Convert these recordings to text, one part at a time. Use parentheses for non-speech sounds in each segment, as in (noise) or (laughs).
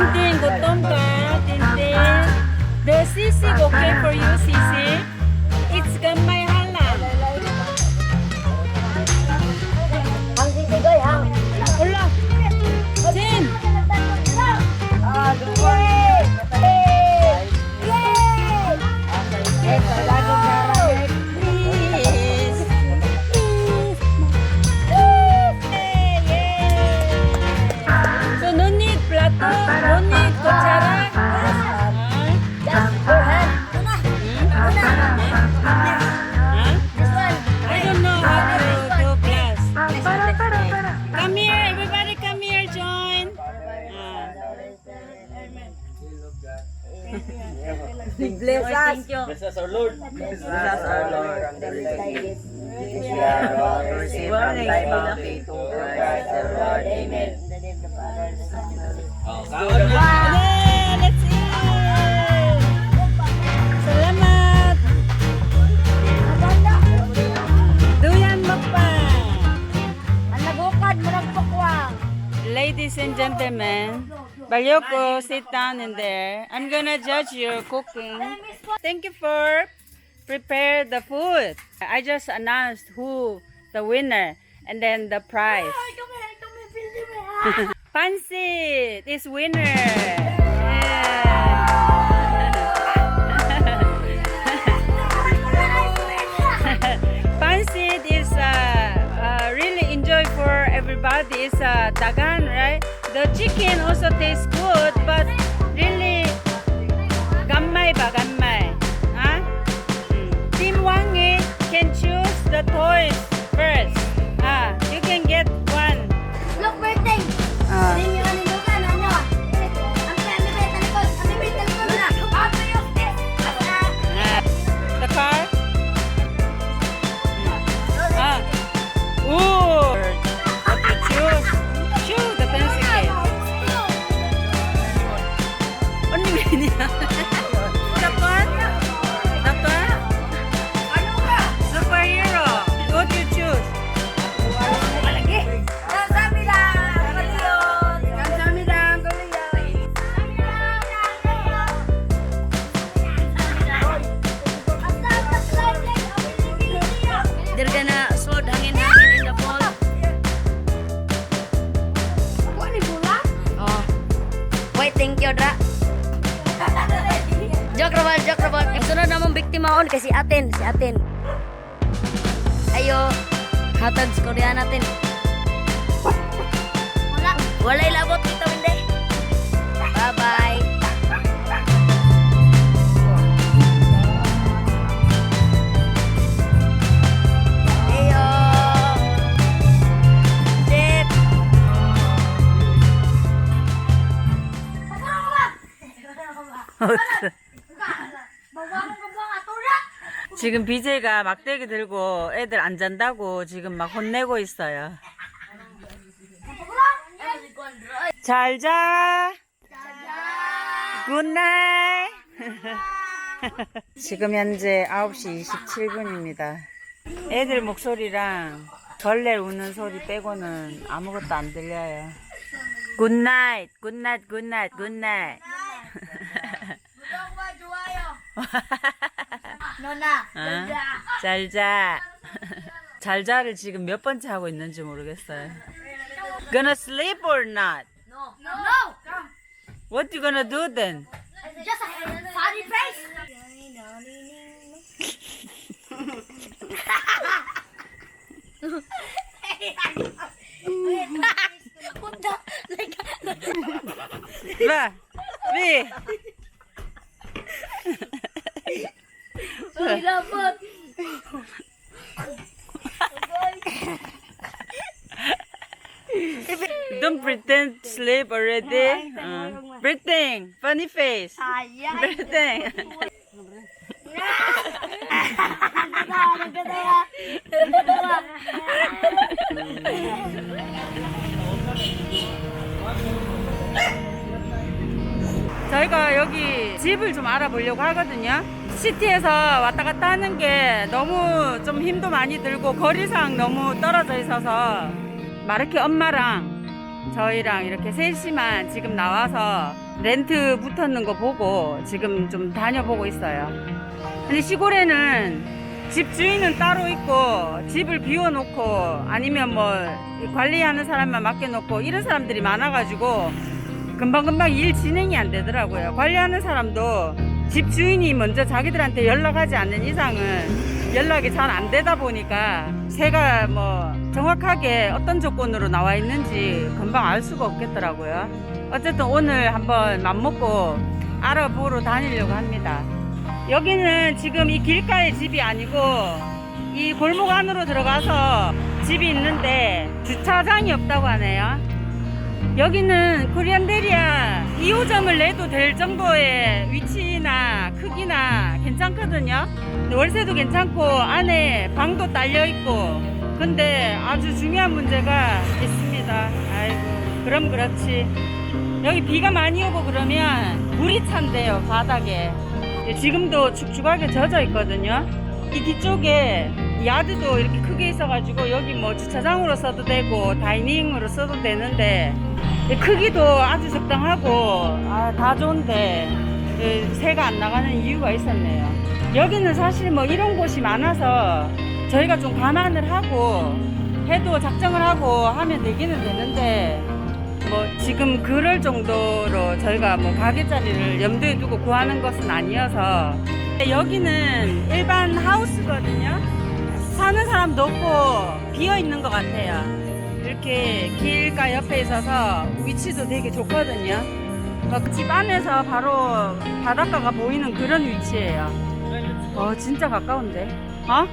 Tintin, gutom ka. Tintin. The sisig okay for you, sisig. Bless us. Thank you. Bless us, our Lord. Bless us, our Lord. Bless thy gift. Which we are about to receive from thy bounty to Christ our Lord. Amen. In the name of the Father. Amen! Let's eat! Salamat! Duyan magpang! Ang nagukan mo ng Ladies and gentlemen, Balyoko, sit down in there. I'm gonna judge your cooking. Thank you for prepare the food. I just announced who the winner and then the prize. (laughs) Fancy is winner. Yeah. (laughs) Pansit is uh, uh, really enjoy for everybody. It's uh, dagan, right? The chicken also tastes good, but really gamay ba gamay? Huh? Hmm. Team Wangi can choose the toys first. Wait, thank you, Dra. Joke rabal, joke rabal. Sunod namang biktima on kasi atin, si atin. Ayo, hatag Korea natin. Wala. Walay labot kita (laughs) 지금 BJ가 막대기 들고 애들 안 잔다고 지금 막 혼내고 있어요. 잘 자. 굿나잇. (laughs) 지금 현재 9시 27분입니다. 애들 목소리랑 벌레 우는 소리 빼고는 아무것도 안 들려요. 굿나잇, 굿나잇, 굿나잇, 굿나잇. Nona. 어? 잘 자. 잘 자를 지금 몇 번째 하고 있는지 모르겠어요. Gonna sleep or not? No. No. Come. What you gonna do then? Just a funny face. Like, 봐, 비. Uy, dapat. Don't pretend sleep already. Uh, breathing, funny face. Breathing. 저희가 여기 집을 좀 알아보려고 하거든요. 시티에서 왔다 갔다 하는 게 너무 좀 힘도 많이 들고 거리상 너무 떨어져 있어서 마르키 엄마랑 저희랑 이렇게 셋이만 지금 나와서 렌트 붙었는 거 보고 지금 좀 다녀보고 있어요. 근데 시골에는 집 주인은 따로 있고 집을 비워놓고 아니면 뭐 관리하는 사람만 맡겨놓고 이런 사람들이 많아가지고 금방금방 일 진행이 안 되더라고요. 관리하는 사람도 집 주인이 먼저 자기들한테 연락하지 않는 이상은 연락이 잘 안 되다 보니까 새가 뭐 정확하게 어떤 조건으로 나와 있는지 금방 알 수가 없겠더라고요. 어쨌든 오늘 한번 맘먹고 알아보러 다니려고 합니다. 여기는 지금 이 길가의 집이 아니고 이 골목 안으로 들어가서 집이 있는데 주차장이 없다고 하네요. 여기는 코리안데리아 2호점을 내도 될 정도의 사이즈나 크기나 괜찮거든요. 월세도 괜찮고 안에 방도 딸려 있고. 근데 아주 중요한 문제가 있습니다. 아이고 그럼 그렇지. 여기 비가 많이 오고 그러면 물이 찬대요 바닥에. 지금도 축축하게 젖어 있거든요. 이 뒤쪽에 야드도 이렇게 크게 있어가지고 여기 뭐 주차장으로 써도 되고 다이닝으로 써도 되는데 이 크기도 아주 적당하고 아, 다 좋은데 이 새가 안 나가는 이유가 있었네요. 여기는 사실 뭐 이런 곳이 많아서 저희가 좀 감안을 하고 해도 작정을 하고 하면 되기는 되는데 뭐 지금 그럴 정도로 저희가 뭐 가게 자리를 염두에 두고 구하는 것은 아니어서 여기는 일반 하우스거든요. 사는 사람도 없고 비어 있는 것 같아요. 이렇게 길가 옆에 있어서 위치도 되게 좋거든요. 막집 안에서 바로 바닷가가 보이는 그런 위치예요. 어 진짜 가까운데. 어?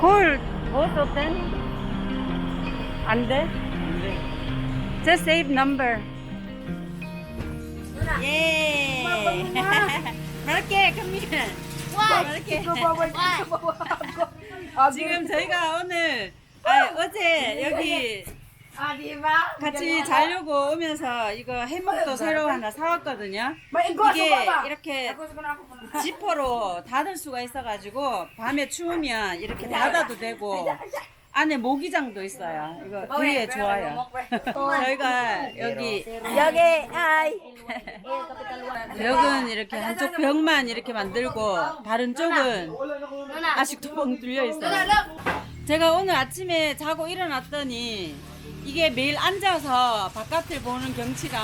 골 what's open? 안 돼? Just save number. 예. 그렇게 come here. 그렇게. 지금 저희가 오늘 아, 어제 여기 같이 자려고 오면서 이거 해먹도 새로 하나 사왔거든요. 이게 이렇게 지퍼로 닫을 수가 있어가지고 밤에 추우면 이렇게 닫아도 되고 안에 모기장도 있어요. 이거 되게 좋아요. (laughs) 저희가 여기 여기 아이. (laughs) 벽은 이렇게 한쪽 벽만 이렇게 만들고 다른 쪽은 아직도 뻥 뚫려 있어요. 제가 오늘 아침에 자고 일어났더니 이게 매일 앉아서 바깥을 보는 경치랑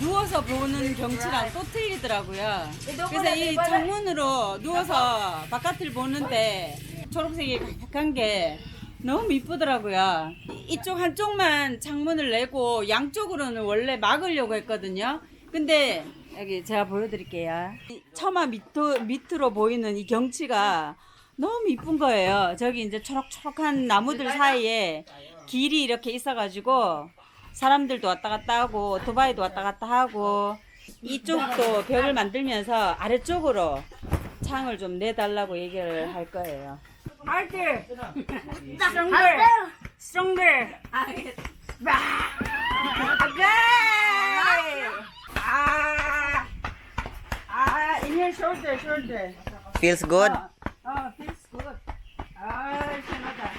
누워서 보는 경치랑 또 틀리더라고요. 그래서 이 창문으로 누워서 바깥을 보는데 초록색이 가득한 게 너무 이쁘더라고요. 이쪽 한쪽만 창문을 내고 양쪽으로는 원래 막으려고 했거든요. 근데 여기 제가 보여드릴게요. 이 처마 밑으로, 밑으로 보이는 이 경치가 너무 이쁜 거예요. 저기 이제 초록초록한 나무들 사이에 길이 이렇게 있어가지고 사람들도 왔다 갔다 하고 오토바이도 왔다 갔다 하고 이쪽도 벽을 만들면서 아래쪽으로 창을 좀 내달라고 얘기를 할 거예요. Harder, stronger, stronger. Okay. Ah, ah, in your shoulder, shoulder. Feels good? 어, feels good. 아, 시원하다.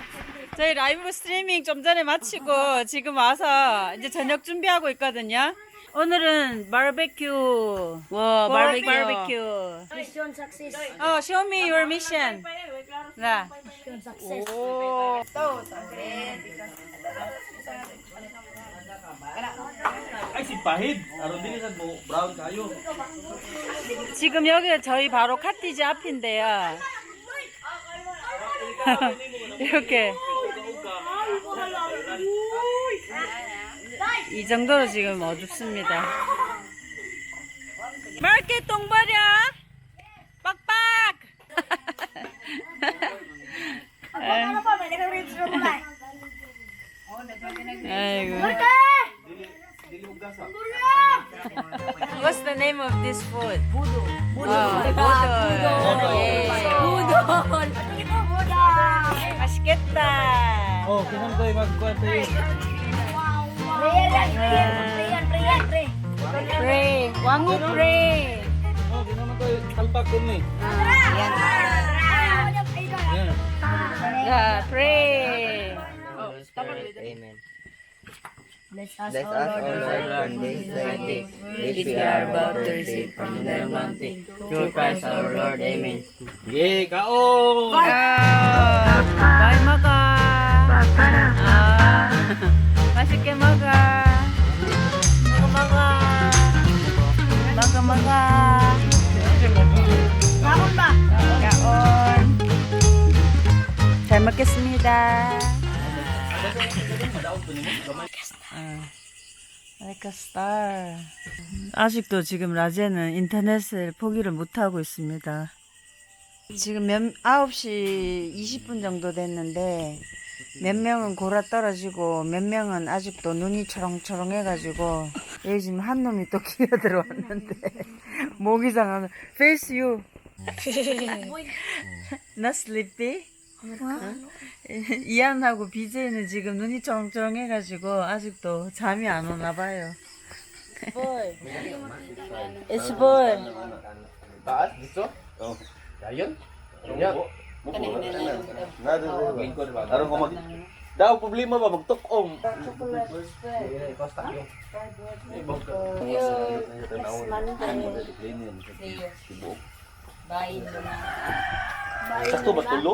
저희 라이브 스트리밍 좀 전에 마치고 지금 와서 이제 저녁 준비하고 있거든요. 오늘은 바베큐. 와, 바베큐. Mission success. 어, show me your mission. 나. Mission success. 오. Ay, si Pahid. Aron din sa mo brown kayo. 지금 여기 저희 바로 카티지 앞인데요. 이렇게 이 정도로 지금 어둡습니다. 맑게 똥 버려 빡 What's the name of this food? Budon. Budon. Oh, budon. Budon. Yeah. Budon. Kasketa. Oh, kinan ko yung magkuhan to yun. Prayer yan, prayer, prayer, prayer, prayer. Pray. Wangu pray. Oh, kinan ko yung talpak ko ni. Ah, Ayan. Yeah, pray. Amen. Bless us, Bless O us, O Lord. Lord, from this thy day, which we are about to receive from thy bounty. Through Christ our Lord. Amen. Yeah, kaon! 먹겠습니다. 아. 아직도 지금 라제는 인터넷을 포기를 못하고 있습니다. 지금 몇, 9시 20분 정도 됐는데, 몇 명은 골아 떨어지고, 몇 명은 아직도 눈이 초롱초롱 해가지고, 여기 지금 한 놈이 또 기어 들어왔는데, (laughs) 모기장 하는 face you. (laughs) 나 sleepy? 응? 이안하고 BJ는 지금 눈이 쩌렁쩌렁해가지고 아직도 잠이 안 오나 봐요. boy. It's boy. Taas, dito? Oh. Ayun? Yan. Aron ko mag Daw problema ba magtukom? Sakto ba tulo?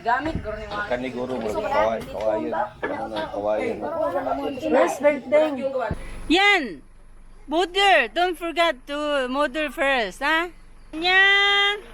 Gamit guro ni Mami. Kani guro mo kawayan, kawayan. Ano na kawayan. Last birthday. Yan. Mother, don't forget to mother first, ha? Yan.